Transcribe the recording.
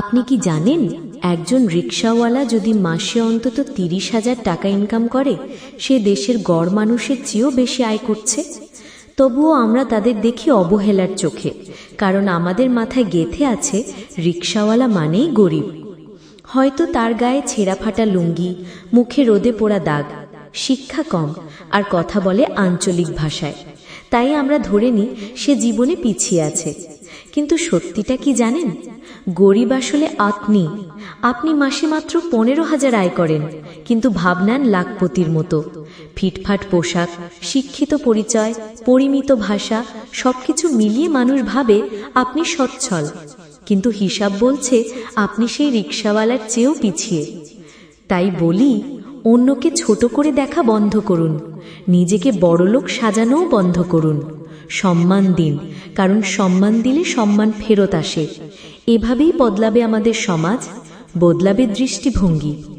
আপনি কি জানেন, একজন রিক্সাওয়ালা যদি মাসে অন্তত তিরিশ হাজার টাকা ইনকাম করে, সে দেশের গড় মানুষের চেয়েও বেশি আয় করছে? তবুও আমরা তাদের দেখি অবহেলার চোখে, কারণ আমাদের মাথায় গেথে আছে, রিক্সাওয়ালা মানেই গরিব। হয়তো তার গায়ে ছেঁড়া ফাটা লুঙ্গি, মুখে রোদে পোড়া দাগ, শিক্ষা কম, আর কথা বলে আঞ্চলিক ভাষায়। তাই আমরা ধরে নিই, সে জীবনে পিছিয়ে আছে। কিন্তু সত্যিটা কি জানেন? গরিব আসলে আপনি আপনি মাসে মাত্র পনেরো হাজার আয় করেন, কিন্তু ভাবনান লাখপতির মতো। ফিটফাট পোশাক, শিক্ষিত পরিচয়, পরিমিত ভাষা, সবকিছু মিলিয়ে মানুষ ভাবে আপনি সচ্ছল। কিন্তু হিসাব বলছে আপনি সেই রিক্সাওয়ালার চেয়েও পিছিয়ে। তাই বলি, অন্যকে ছোট করে দেখা বন্ধ করুন। নিজেকে বড়লোক সাজানোও বন্ধ করুন। সম্মান দিন কারণ সম্মান দিলে সম্মান ফেরত আসে। এভাবেই বদলাবে আমাদের সমাজ বদলাবে দৃষ্টিভঙ্গি।